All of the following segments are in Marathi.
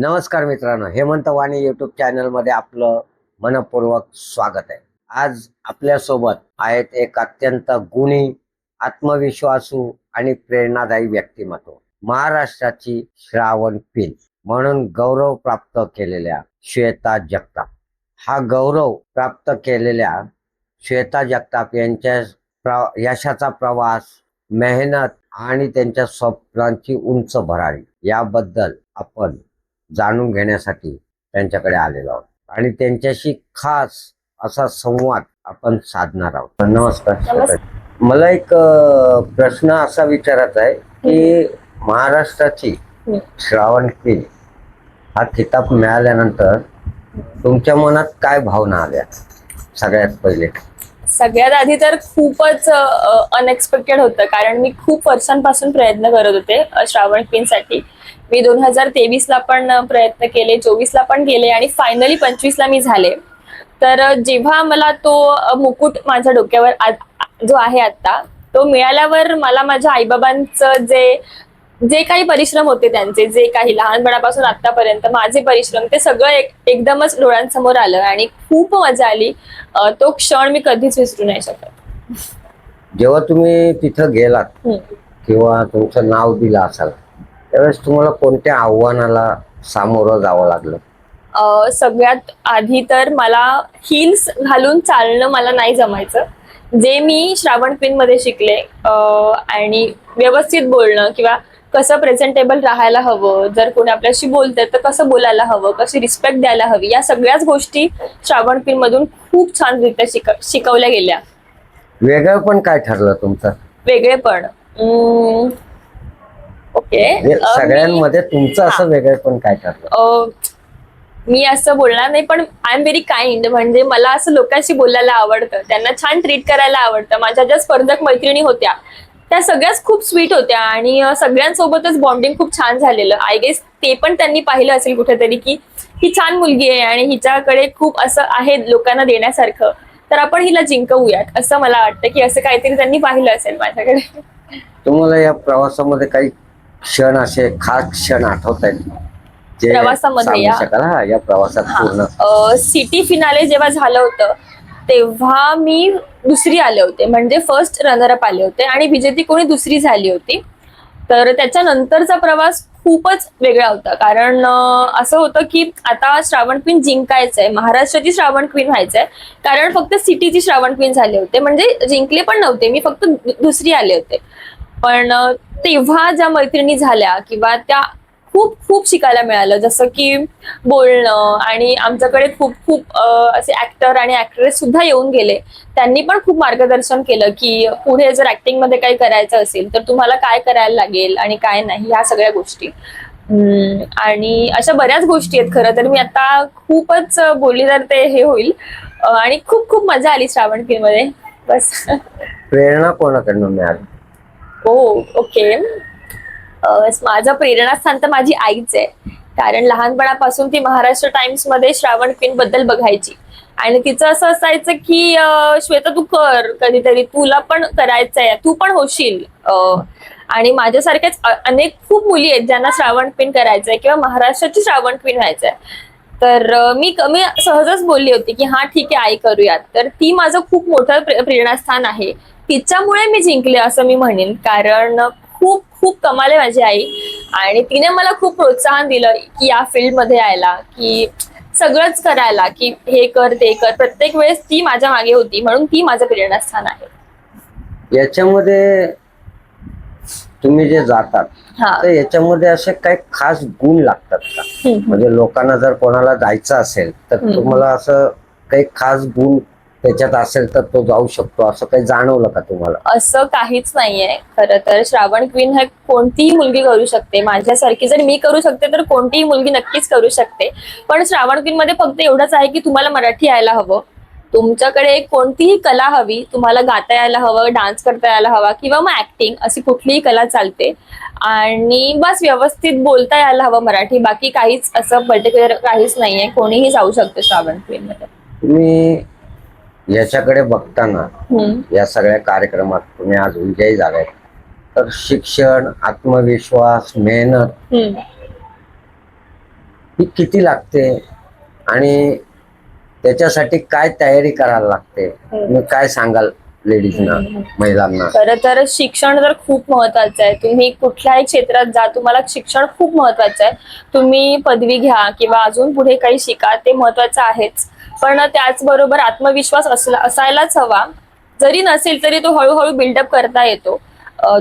नमस्कार मित्रांनो हेमंत वाणी युट्यूब चॅनलमध्ये आपलं मनपूर्वक स्वागत आहे. आज आपल्यासोबत आहेत एक अत्यंत गुणी आत्मविश्वासू आणि प्रेरणादायी व्यक्तिमत्व महाराष्ट्राची श्रावण पिन म्हणून गौरव प्राप्त केलेल्या श्वेता जगताप. हा गौरव प्राप्त केलेल्या श्वेता जगताप यांच्या प्र- यशाचा प्रवास मेहनत आणि त्यांच्या स्वप्नांची उंच भरारी याबद्दल आपण जाणून घेण्यासाठी त्यांच्याकडे आलेलो आहोत. आणि त्यांच्याशी खास असा संवाद आपण साधणार आहोत. नमस्कार. मला एक प्रश्न असा विचारायचा आहे की महाराष्ट्राची. श्रावण किन हा किताब मिळाल्यानंतर तुमच्या मनात काय भावना आल्या? सगळ्यात पहिले. सगळ्यात आधी तर खूपच अनएक्सपेक्टेड होतं. कारण मी खूप वर्षांपासून प्रयत्न करत होते श्रावण क्वीन साठी मी दोन हजार तेवीस ला पण प्रयत्न केले चोवीस ला पण केले आणि फायनली पंचवीस ला मी झाले. तर जेव्हा मला तो मुकुट माझ्या डोक्यावर जो आहे आता तो मिळाल्यावर मला माझ्या आईबाबांचं जे जे काही परिश्रम होते त्यांचे जे काही लहानपणापासून आतापर्यंत माझे परिश्रम ते सगळं एक एकदमच डोळ्यांसमोर आलं आणि खूप मजा आली. तो क्षण मी कधीच विसरू नाही शकत. जेव्हा तुम्ही तिथं गेलात. किंवा तुमचं नाव दिलं असाल त्यावेळेस तुम्हाला कोणत्या आव्हानाला सामोरं जावं लागलं? अ, सगळ्यात आधी तर मला हिल्स घालून चालणं मला नाही जमायचं. जे मी श्रावण क्वीन मध्ये शिकले अ, आणि व्यवस्थित बोलणं किंवा कसं प्रेझेंटेबल राहायला हवं जर कोणी आपल्याशी बोलतंय तर कसं बोलायला हवं कशी रिस्पेक्ट द्यायला हवी या सगळ्याच गोष्टी श्रावण क्वीन मधून खूप छानरित्या शिक शिकवल्या गेल्या. वेगळं पण काय ठरलं तुमचं? वेगळेपण उम्म, ओके. म्हणजे सगळ्यांमध्ये तुमचं असं वेगळं पण काय ठरलं? अ, मी असं बोलणार नाही पण आय एम व्हेरी काइंड म्हणजे मला असं लोकांशी बोलायला आवडतं. त्यांना छान ट्रीट करायला आवडतं. माझ्या ज्या स्पर्धक मैत्रिणी होत्या त्या सगळ्याच खूप स्वीट होत्या. आणि सगळ्यांसोबतच बॉन्डिंग खूप छान झालेलं. आय गेस ते पण त्यांनी पाहिलं असेल कुठेतरी की ही छान मुलगी आहे आणि हिच्याकडे खूप असं आहे लोकांना देण्यासारखं. तर आपण हिला जिंकवूयात असं मला वाटतं की असं काहीतरी त्यांनी पाहिलं असेल माझ्याकडे. तुम्हाला या प्रवासामध्ये काही क्षण असे खास क्षण आठवत आहेत जे प्रवासामध्ये सांगू या- शकाल? हा या प्रवासात पूर्ण. सिटी फिनाले जेव्हा झालं होतं तेव्हा मी दुसरी आले होते. म्हणजे फर्स्ट रनरअप आले होते आणि विजेती कोणी दुसरी झाली होती. तर त्याच्यानंतरचा प्रवास खूपच वेगळा होता. कारण अं, असं होतं की आता श्रावण क्वीन जिंकायचं आहे महाराष्ट्राची श्रावण क्वीन व्हायचंय. कारण फक्त सिटीची श्रावण क्वीन झाले होते. म्हणजे जिंकले पण नव्हते. मी फक्त दु- दुसरी आले होते. पण तेव्हा ज्या मैत्रिणी झाल्या किंवा त्या खूप खूप शिकायला मिळालं. जसं की बोलणं आणि आमच्याकडे खूप खूप असे ऍक्टर आणि ऍक्ट्रेस सुद्धा येऊन गेले. त्यांनी पण खूप मार्गदर्शन केलं की पुढे जर ऍक्टिंगमध्ये काही करायचं असेल तर तुम्हाला काय करायला लागेल आणि काय नाही ह्या सगळ्या गोष्टी. आणि अशा बऱ्याच गोष्टी आहेत खरं तर. मी आता खूपच बोलली तर ते हे होईल. आणि खूप खूप मजा आली श्रावणमध्ये बस. प्रेरणा कोणाकडनं मिळाली? हो ओके. माझं प्रेरणास्थान तर माझी आईच आहे. कारण लहानपणापासून ती महाराष्ट्र टाइम्समध्ये श्रावण क्वीन बद्दल बघायची. आणि तिचं असं असायचं की श्वेता तू कर कधीतरी तुला पण करायचंय. तू पण होशील. आणि माझ्यासारख्याच अनेक खूप मुली आहेत ज्यांना श्रावण क्वीन करायचंय किंवा महाराष्ट्राची श्रावण क्वीन व्हायचंय. तर मी कमी सहजच बोलली होती की हा ठीक आहे आई करूयात. तर ती माझं खूप मोठं प्रेरणास्थान आहे. तिच्यामुळे मी जिंकले असं मी म्हणेन. कारण खूप खूप कमाल आहे माझी आई. आणि तिने मला खूप प्रोत्साहन दिलं की या फील्डमध्ये यायला की सगळंच करायला की हे कर ते कर. प्रत्येक वेळेस ती माझ्या मागे होती म्हणून ती माझं प्रेरणास्थान आहे. याच्यामध्ये तुम्ही जे जातात हा. तर याच्यामध्ये असे काही खास गुण लागतात का. म्हणजे लोकांना जर कोणाला जायचं असेल तर. तुम्हाला असं काही खास गुण त्याच्यात असेल तर तो जाऊ शकतो असं काही जाणवलं का तुम्हाला? असं काहीच नाहीये. खरं तर श्रावण क्वीन हे कोणतीही मुलगी करू शकते. माझ्यासारखी जर मी करू शकते तर कोणतीही मुलगी नक्कीच करू शकते. पण श्रावण क्वीन मध्ये फक्त एवढंच आहे की तुम्हाला मराठी यायला हवं. तुमच्याकडे कोणतीही कला हवी तुम्हाला गाता यायला हवं डान्स करता यायला हवा किंवा मग ऍक्टिंग अशी कुठलीही कला चालते. आणि बस व्यवस्थित बोलता यायला हवं मराठी. बाकी काहीच असं पर्टिक्युलर काहीच नाहीये. कोणीही जाऊ शकते श्रावण क्वीन मध्ये. तुम्ही याच्याकडे बघताना. या सगळ्या कार्यक्रमात तुम्ही आज विजयी झालाय. तर शिक्षण आत्मविश्वास मेहनत. ही किती लागते? आणि त्याच्यासाठी काय तयारी करायला लागते? हम्म. तुम्ही काय सांगाल लेडीजना महिलांना? खरं तर शिक्षण तर खूप महत्वाचं आहे तुम्ही कुठल्याही क्षेत्रात जा तुम्हाला शिक्षण खूप महत्वाचं आहे. तुम्ही पदवी घ्या किंवा अजून पुढे काही शिका ते महत्वाचं आहेच. पण त्याचबरोबर आत्मविश्वास असला असायलाच हवा. जरी नसेल तरी तो हळूहळू बिल्डअप करता येतो.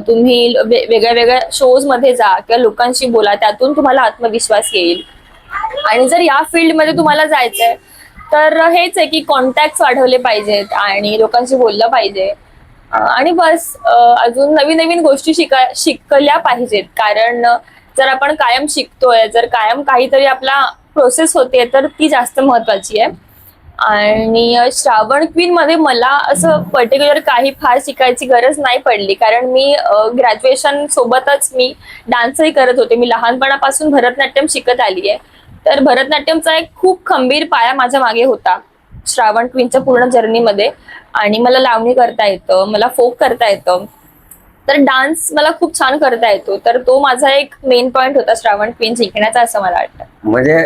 तुम्ही वेगळ्या वेगळ्या शोजमध्ये जा किंवा लोकांशी बोला त्यातून तुम्हाला आत्मविश्वास येईल. आणि जर या फील्डमध्ये तुम्हाला जायचंय तर हेच आहे की कॉन्टॅक्ट वाढवले पाहिजेत आणि लोकांशी बोललं पाहिजे. आणि बस अजून नवीन नवीन गोष्टी शिका शिकल्या पाहिजेत. कारण जर आपण कायम शिकतोय जर कायम काहीतरी आपला प्रोसेस होते तर ती जास्त महत्वाची आहे. आणि श्रावण क्वीन मध्ये मला असं पर्टिक्युलर काही फार शिकायची गरज नाही पडली. कारण मी ग्रॅज्युएशन सोबतच मी डान्सही करत होते. मी लहानपणापासून भरतनाट्यम शिकत आली आहे तर भरतनाट्यमचा एक खूप खंबीर पाया माझ्या मागे होता श्रावण क्वीनच्या पूर्ण जर्नीमध्ये आणि मला लावणी करता येतं मला फोक करता येतं. तर डान्स मला खूप छान करता येतो. तर तो माझा एक मेन पॉइंट होता श्रावण क्वीन शिकण्याचा असं मला वाटतं. म्हणजे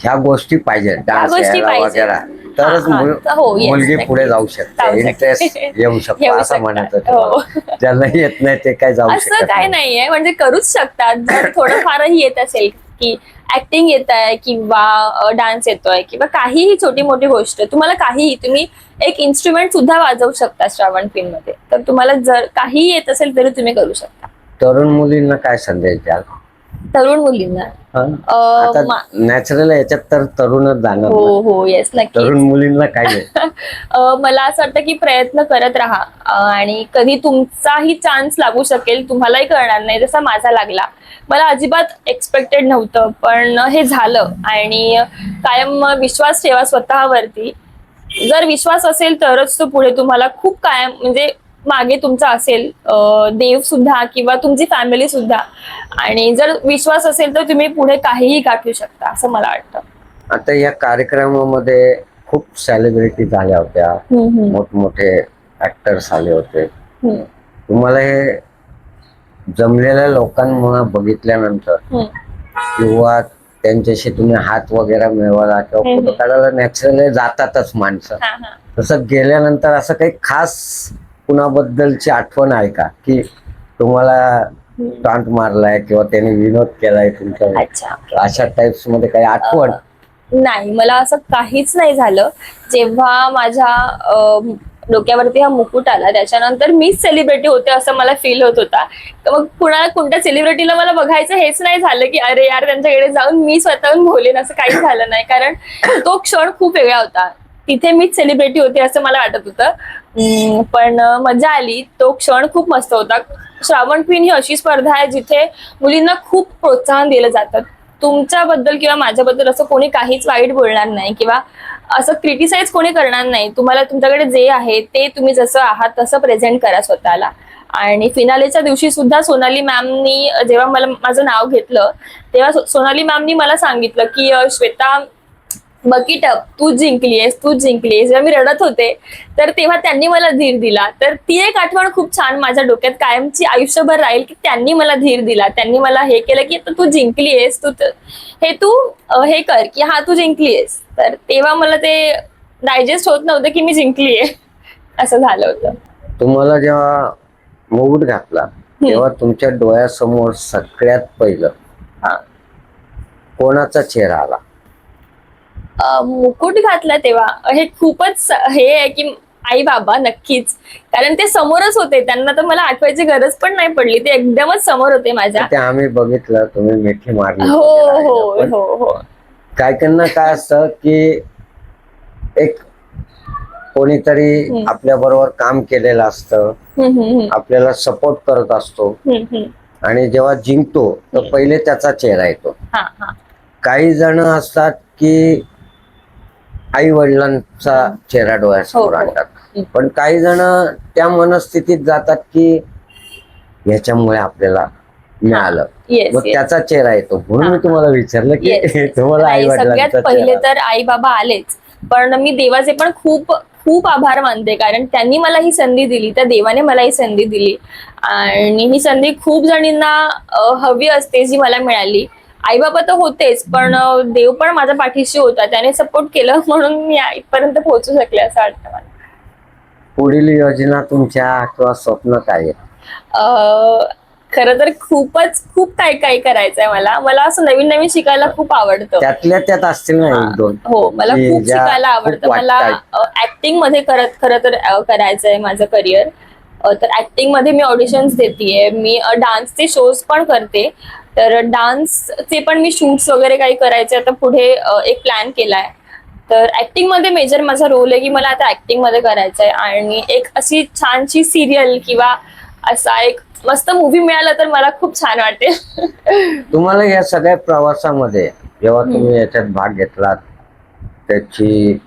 ह्या गोष्टी पाहिजे डान्स पाहिजे. वगैरे. तरच हा, हा. मुल- तर हो, yes, मुलगी नक्कीच. पुढे जाऊ शकते जाऊ शकते. इंटरेस्ट येऊ शकतो येऊ असं. म्हणायचं हो. ज्यांना येत नाही ते काय जाऊ असं शकत काय नाही नाहीये म्हणजे करूच शकतात जर थोडंफारही येत असेल की ऍक्टिंग येत आहे किंवा डान्स येतोय किंवा काहीही छोटी मोठी गोष्ट तुम्हाला काहीही तुम्ही एक इन्स्ट्रुमेंट सुद्धा वाजवू शकता श्रावण क्वीन मध्ये तर तुम्हाला जर काही येत असेल तरी तुम्ही करू शकता तरुण मुलींना काय संदेश द्याल तरुण मुलींना हं? अं, आता मा- नॅचरल याच्यात तर तरुणच जाणार हो ना. हो येस नक्की तरुण मुलींना काय? अ, मला असं वाटतं की प्रयत्न करत राहा अ, आणि कधी तुमचाही चान्स लागू शकेल तुम्हालाही कळणार नाही जसा माझा लागला मला अजिबात एक्सपेक्टेड नव्हतं पण हे झालं आणि कायम विश्वास ठेवा स्वतःवरती जर विश्वास असेल तरच तो पुढे तुम्हाला खूप कायम म्हणजे मागे तुमचा असेल देव सुद्धा किंवा तुमची फॅमिली सुद्धा. आणि जर विश्वास असेल तर तुम्ही पुढे काहीही गाठू शकता असं मला वाटतं. आता या कार्यक्रमामध्ये खूप सेलिब्रिटी झाल्या होत्या. मोठमोठे ऍक्टर्स आले होते. तुम्हाला हे जमलेल्या लोकांना बघितल्यानंतर. किंवा त्यांच्याशी तुम्ही हात वगैरे मिळवाला किंवा. फोटो काढायला नॅचरली जातातच माणसं. तसं गेल्यानंतर असं काही खास कुणाबद्दलची आठवण आहे का? की तुम्हाला. टांट मारलाय किंवा त्याने विनोद केलाय तुमच्या अच्छा. अशा टाइप्समध्ये काही आठवण? नाही. मला असं काहीच नाही झालं. जेव्हा माझ्या अं, डोक्यावरती हा मुकुट आला त्याच्यानंतर मीच सेलिब्रिटी होते असं मला फील होत होता. तर मग कुणाला कोणत्या सेलिब्रिटीला मला बघायचं हेच नाही झालं की अरे यार त्यांच्याकडे जाऊन मी स्वतःहून बोलेन असं काहीच झालं नाही. कारण तो क्षण खूप वेगळा होता. तिथे मीच सेलिब्रिटी होते असं मला वाटत होतं. पण मजा आली. तो क्षण खूप मस्त होता. श्रावण क्वीन ही अशी स्पर्धा आहे जिथे मुलींना खूप प्रोत्साहन दिलं जातं. तुमच्याबद्दल किंवा माझ्याबद्दल असं कोणी काहीच वाईट बोलणार नाही किंवा असं क्रिटिसाइज कोणी करणार नाही. तुम्हाला तुमच्याकडे जे आहे ते तुम्ही जसं आहात तसं प्रेझेंट करा स्वतःला. आणि फिनालेच्या दिवशी सुद्धा सोनाली मॅमनी जेव्हा मला माझं नाव घेतलं तेव्हा सोनाली मॅमनी मला सांगितलं की श्वेता बकीट तू जिंकलीयस तू जिंकलीयस. जेव्हा मी रडत होते तर तेव्हा त्यांनी मला धीर दिला. तर ती एक आठवण खूप छान माझ्या डोक्यात कायमची आयुष्यभर राहील की त्यांनी मला धीर दिला. त्यांनी मला हे केलं की तू जिंकलीयस तू हे तू हे कर की हा तू जिंकलीयस. तर तेव्हा मला ते डायजेस्ट होत नव्हतं की मी जिंकलीये. असं झालं होतं. तुम्हाला जेव्हा मुकुट घातला तेव्हा तुमच्या डोळ्यासमोर सगळ्यात पहिलं हा. कोणाचा चेहरा आला? मुकुट घातला तेव्हा. हे खूपच हे आहे की आई बाबा नक्कीच. कारण ते समोरच होते. त्यांना तर मला आठवायची गरज पण नाही पडली. ते एकदमच समोर होते माझ्या. ते आम्ही बघितलं. तुम्ही मिठी मारली हो हो हो हो. काय त्यांना काय असतं की एक कोणीतरी. आपल्या बरोबर काम केलेलं असतं. आपल्याला सपोर्ट करत असतो. आणि जेव्हा जिंकतो तर पहिले त्याचा चेहरा येतो. काही जण असतात की आई वडिलांचा चेहरा डोळ्यासमोर हो, हो. आणतात. पण काही जण त्या मनस्थितीत जातात की याच्यामुळे आपल्याला मिळालं. मग त्याचा चेहरा येतो. म्हणून मी हा. तुम्हाला विचारलं की. तुम्हाला आई सगळ्यात वडिलांचा पहिले तर आई बाबा आलेच. पण मी देवाचे पण खूप खूप आभार मानते. कारण त्यांनी मला ही संधी दिली. त्या देवाने मला ही संधी दिली. आणि ही संधी खूप जणींना हवी असते जी मला मिळाली. आई बाबा तर होतेच पण देव पण माझ्या पाठीशी होता. त्याने सपोर्ट केलं म्हणून मी इथपर्यंत पोहोचू शकले असं वाटतं मला. पुढील योजना तुमच्या किंवा स्वप्न काय आहे अं, खरं तर खूपच खूप काय काय करायचंय मला. मला असं नवीन नवीन शिकायला खूप आवडतं. त्यातल्या त्यात असतील ना एक दोन. हो मला की खूप ज्या शिकायला खूप आवडतं. मला वाटतायत. ऍक्टिंगमध्ये करत खरं तर अ, करायचंय माझं करिअर तर ऍक्टिंगमध्ये मी ऑडिशन्स देतेय. मी डान्सचे शोज पण करते. तर डान्सचे पण मी शूट्स वगैरे काही करायचे आता पुढे एक प्लॅन केलाय. तर ऍक्टिंगमध्ये मेजर माझा रोल आहे की मला आता ऍक्टिंगमध्ये करायचंय. आणि एक अशी छानशी सिरियल किंवा असा एक मस्त मूवी मिळाला तर मला खूप छान वाटेल. तुम्हाला या सगळ्या प्रवासामध्ये जेव्हा तुम्ही याच्यात भाग घेतलात त्याची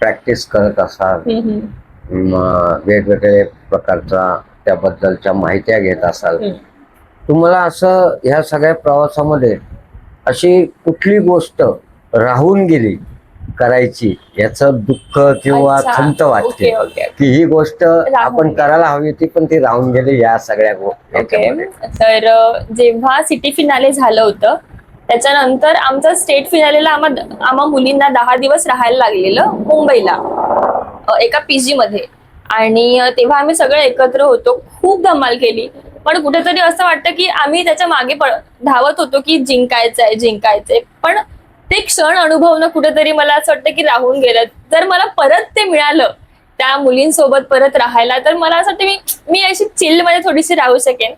प्रॅक्टिस करत असाल वेगवेगळे प्रकारचा त्याबद्दलच्या माहित्या घेत असाल. तुम्हाला असं ह्या सगळ्या प्रवासामध्ये अशी कुठली गोष्ट राहून गेली करायची याचं दुःख किंवा. खंत वाटते की ही गोष्ट आपण. करायला हवी होती पण ती राहून गेली या सगळ्या. तर जेव्हा सिटी फिनाले झालं होतं त्याच्यानंतर आमचा स्टेट फिनालेला आम्हा आम्हा मुलींना दहा दिवस राहायला लागलेलं मुंबईला एका पीजी मध्ये आणि तेव्हा आम्ही सगळे एकत्र होतो खूप धमाल केली पण कुठेतरी असं वाटतं की आम्ही त्याच्यामागे धावत होतो की जिंकायचंय जिंकायचंय पण ते क्षण अनुभवणं कुठेतरी मला असं वाटतं की राहून गेलं. जर मला परत ते मिळालं त्या मुलींसोबत परत राहायला तर मला असं वाटतं मी मी अशी चिलमध्ये थोडीशी राहू शकेन.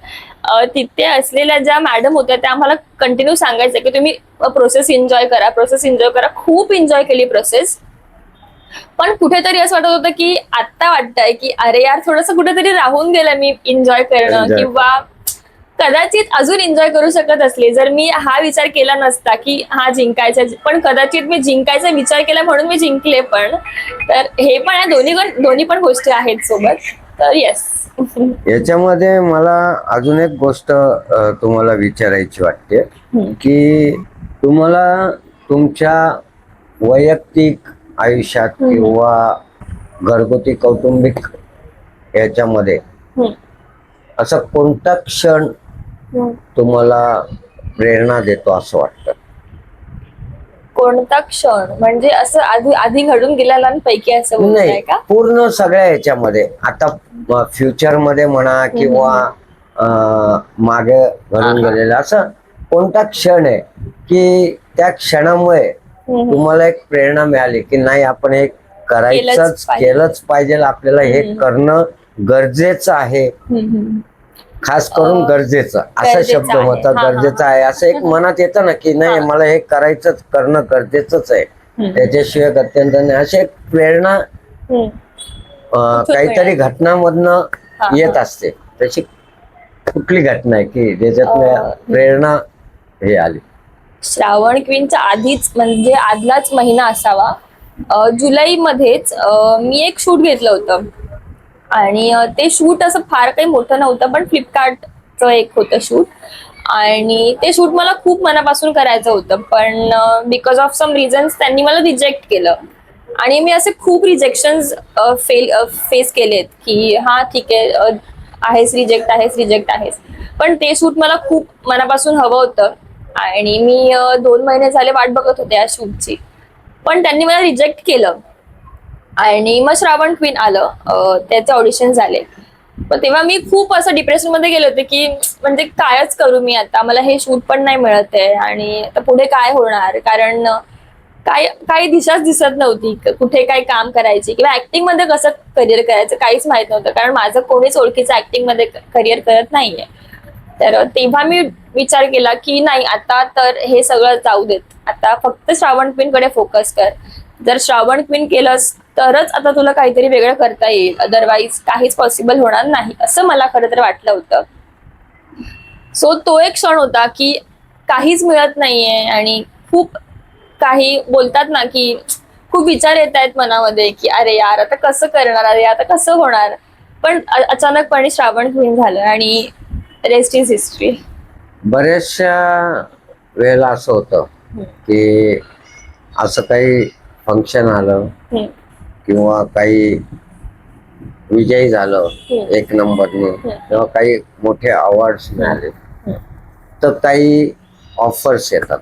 तिथे असलेल्या ज्या मॅडम होत्या त्या आम्हाला कंटिन्यू सांगायचं की तुम्ही प्रोसेस एन्जॉय करा प्रोसेस एन्जॉय करा. खूप एन्जॉय केली प्रोसेस पण कुठेतरी असं वाटत होतं की आता वाटतंय की अरे यार थोडस कुठेतरी राहून गेलं मी एन्जॉय करणं किंवा कदाचित अजून एन्जॉय करू शकत असले. जर मी हा विचार केला नसता की हा जिंकायचा पण कदाचित मी जिंकायचा विचार केला म्हणून मी जिंकले पण. तर हे पण आहे दोन्ही दोन्ही पण गोष्टी आहेत सोबत. तर येस याच्यामध्ये मला अजून एक गोष्ट तुम्हाला विचारायची वाटते की तुम्हाला तुमच्या वैयक्तिक आयुष्यात. किंवा घरगुती कौटुंबिक याच्यामध्ये असं कोणता क्षण तुम्हाला प्रेरणा देतो असं वाटतं कोणता क्षण म्हणजे असं आधी आधी घडून गेलेल्यांपैकी असं बोलताय नाही का पूर्ण सगळ्या याच्यामध्ये आता फ्युचरमध्ये म्हणा किंवा मागे घडून. गेलेला असं कोणता क्षण आहे की त्या क्षणामुळे. तुम्हाला एक प्रेरणा मिळाली की नाही आपण हे करायचंच केलंच पाहिजे. आपल्याला हे. करणं गरजेचं आहे. खास करून गरजेचं असा शब्द. होता गरजेचं. आहे असं एक मनात येतं ना की नाही. मला हे करायचंच करणं गरजेचंच आहे. त्याच्याशिवाय अत्यंत नाही अशी एक प्रेरणा काहीतरी? घटनामधनं येत. असते तशी कुठली घटना आहे की ज्याच्यात प्रेरणा हे आली श्रावण क्वीनच्या आधीच म्हणजे आदलाच महिना असावा. जुलैमध्येच मी एक शूट घेतलं होतं. आणि ते शूट असं फार काही मोठं नव्हतं पण फ्लिपकार्टचं एक होतं शूट आणि ते शूट मला खूप मनापासून करायचं होतं पण बिकॉज ऑफ सम रिझन्स त्यांनी मला रिजेक्ट केलं. आणि मी असे खूप रिजेक्शन्स फेल फेस केलेत की हा ठीक आहे आहेस रिजेक्ट आहेस रिजेक्ट आहेस. पण ते शूट मला खूप मनापासून हवं होतं. आणि मी दोन महिने झाले वाट बघत होते या शूटची. पण त्यांनी मला रिजेक्ट केलं. आणि मग श्रावण क्वीन आलं. त्याचे ऑडिशन झाले. पण तेव्हा मी खूप असं डिप्रेशनमध्ये गेले होते की म्हणजे कायच करू मी आता? मला हे शूट पण नाही मिळत आहे. आणि आता पुढे काय होणार? कारण काय काही दिशाच दिसत नव्हती. कुठे काय काम करायची? किंवा ऍक्टिंगमध्ये कसं करिअर करायचं? काहीच माहीत नव्हतं. कारण माझं कोणीच ओळखीचं ऍक्टिंगमध्ये करिअर करत नाहीये. तर तेव्हा मी विचार केला की नाही आता तर हे सगळं जाऊ देत. आता फक्त श्रावण क्वीन कडे फोकस कर. जर श्रावण क्वीन केलंस तरच आता तुला काहीतरी वेगळं करता येईल. अदरवाईज काहीच पॉसिबल होणार नाही असं मला खरं तर वाटलं होतं. सो तो एक क्षण होता की काहीच मिळत नाहीये आणि खूप काही बोलतात ना की खूप विचार येत आहेत मनामध्ये की अरे यार आता कसं करणार? अरे आता कसं होणार? पण अचानकपणे श्रावण क्वीन झालं आणि रेस्ट इज हिस्ट्री बऱ्याचशा वेळेला असं होतं की असं काही फंक्शन आलं किंवा काही विजयी झालं. एक नंबरने किंवा काही मोठे अवॉर्ड मिळाले. तर काही ऑफर्स येतात.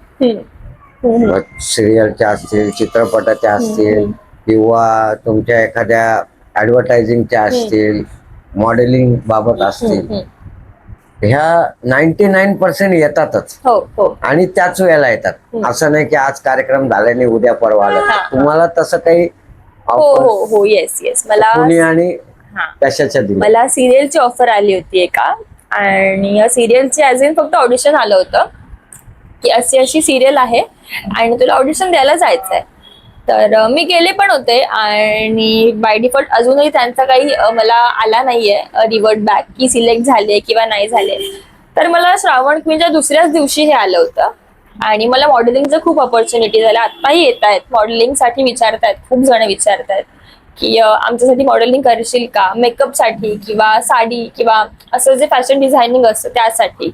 सिरियलच्या असतील चित्रपटाच्या असतील. किंवा तुमच्या एखाद्या ऍडव्हर्टायझिंगच्या असतील मॉडेलिंग बाबत असतील. ह्या नाईन्टी नाईन पर्सेंट येतातच. हो हो. आणि त्याच वेळेला येतात. असं नाही की आज कार्यक्रम झाल्याने उद्या परवा आला. हा. तुम्हाला तसं काही हो हो हो. येस येस मला कुणी आणि हा. कशाच्या दिली मला सिरियलची ऑफर आली होती एका. आणि या सिरियलची ॲज इन फक्त ऑडिशन आलं होतं. की अशी अशी सिरियल आहे. आणि तुला ऑडिशन द्यायला जायचं आहे तर मी गेले पण होते आणि बाय डिफॉल्ट अजूनही त्यांचा काही मला आला नाहीये रिवर्ट बॅक की सिलेक्ट झाले किंवा नाही झाले. तर मला श्रावण क्वीनच्या दुसऱ्याच दिवशी हे आलं होतं. आणि मला मॉडेलिंगचं खूप ऑपॉर्च्युनिटी झाल्या आत्ताही येत आहेत मॉडेलिंगसाठी विचारतायत खूप जण विचारतायत की आमच्यासाठी मॉडेलिंग करशील का? मेकअपसाठी किंवा साडी किंवा असं जे फॅशन डिझायनिंग असतं त्यासाठी.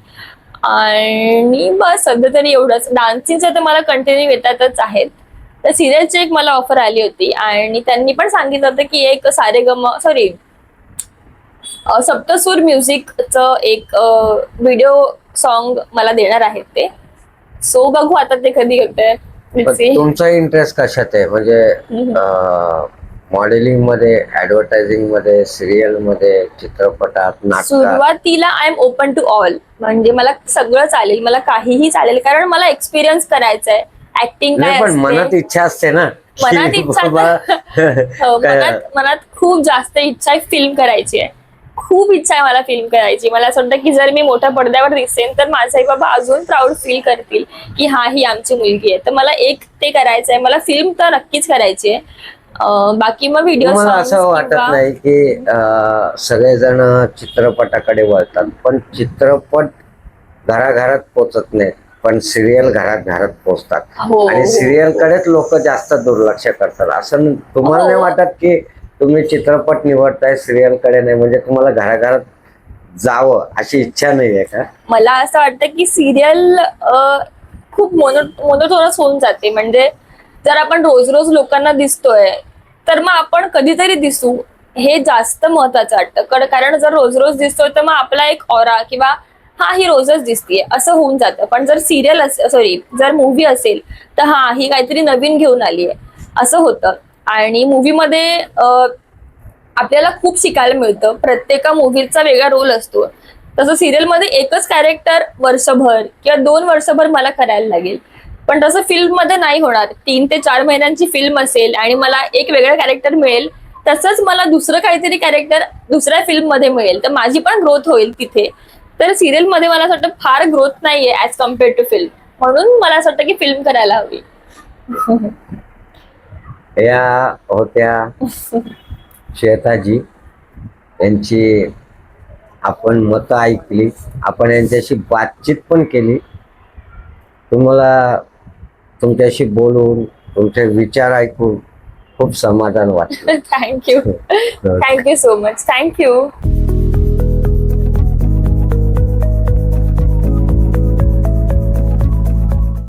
आणि बस सध्या तरी एवढंच. डान्सिंगचं तर मला कंटिन्यू येतातच आहेत. तर सिरियलची एक मला ऑफर आली होती आणि त्यांनी पण सांगितलं होतं की एक सारेगम सॉरी सप्तसूर म्युझिकचं एक व्हिडिओ सॉन्ग मला देणार आहेत ते. सो बघू आता ते कधी होते पण तुमचा इंटरेस्ट कशात आहे? म्हणजे मॉडेलिंगमध्ये ऍडव्हर्टायझिंगमध्ये सिरियलमध्ये चित्रपटात सुरुवातीला I am open to all म्हणजे मला सगळं चालेल. मला काहीही चालेल. कारण मला एक्सपिरियन्स करायचा आहे ऍक्टिंग काय नाही पण मनात इच्छा असते ना. मनात इच्छा हो, मनात मनात खूप जास्त इच्छा आहे फिल्म करायची आहे. खूप इच्छा आहे मला फिल्म करायची. मला असं वाटतं की जर मी मोठ्या पडद्यावर दिसेन तर माझे आई बाबा अजून प्राऊड फील करतील की हा ही आमची मुलगी आहे. तर मला एक ते करायचं आहे. मला फिल्म तर नक्कीच करायची आहे. बाकी मग व्हिडिओ मला असं वाटत नाही की सगळेजण चित्रपटाकडे वळतात पण चित्रपट घराघरात पोचत नाहीत. पण सिरियल घरात घरात पोचतात. हो आणि सिरियल कडेच लोक जास्त दुर्लक्ष करतात. असं न- तुम्हाला नाही हो. वाटत की तुम्ही चित्रपट निवडताय सिरियलकडे नाही? म्हणजे तुम्हाला घराघरात जावं अशी इच्छा नाहीये का? मला असं वाटतं की सिरियल खूप मोनो मोनोटोनस होऊन जाते. म्हणजे जर आपण रोज रोज लोकांना दिसतोय तर मग आपण कधीतरी दिसू. हे जास्त महत्वाचं वाटतं. कड- कारण जर रोज रोज दिसतोय तर मग आपला एक ऑरा किंवा हा ही रोजच दिसतीये. असं होऊन जातं. पण जर सिरियल सॉरी जर मूवी असेल तर हा ही काहीतरी नवीन घेऊन आली आहे असं होतं. आणि मूवीमध्ये आपल्याला खूप शिकायला मिळतं. प्रत्येका मूवीचा वेगळा रोल असतो. तसं सिरियलमध्ये एकच कॅरेक्टर वर्षभर किंवा दोन वर्षभर मला करायला लागेल. पण तसं फिल्ममध्ये नाही होणार. तीन ते चार महिन्यांची फिल्म असेल आणि मला एक वेगळं कॅरेक्टर मिळेल तसंच मला दुसरं काहीतरी कॅरेक्टर दुसऱ्या फिल्ममध्ये मिळेल. तर माझी पण ग्रोथ होईल तिथे. तर सिरियलमध्ये मला असं वाटतं फार ग्रोथ नाहीये ऍज कंपेअर टू फिल्म म्हणून मला असं वाटतं की फिल्म करायला हवी. या होत्या श्वेताजी. यांची आपण मतं ऐकली. आपण यांच्याशी बातचीत पण केली. तुम्हाला तुमच्याशी बोलून तुमचे विचार ऐकून खूप समाधान वाटलं. Thank you thank you so much thank you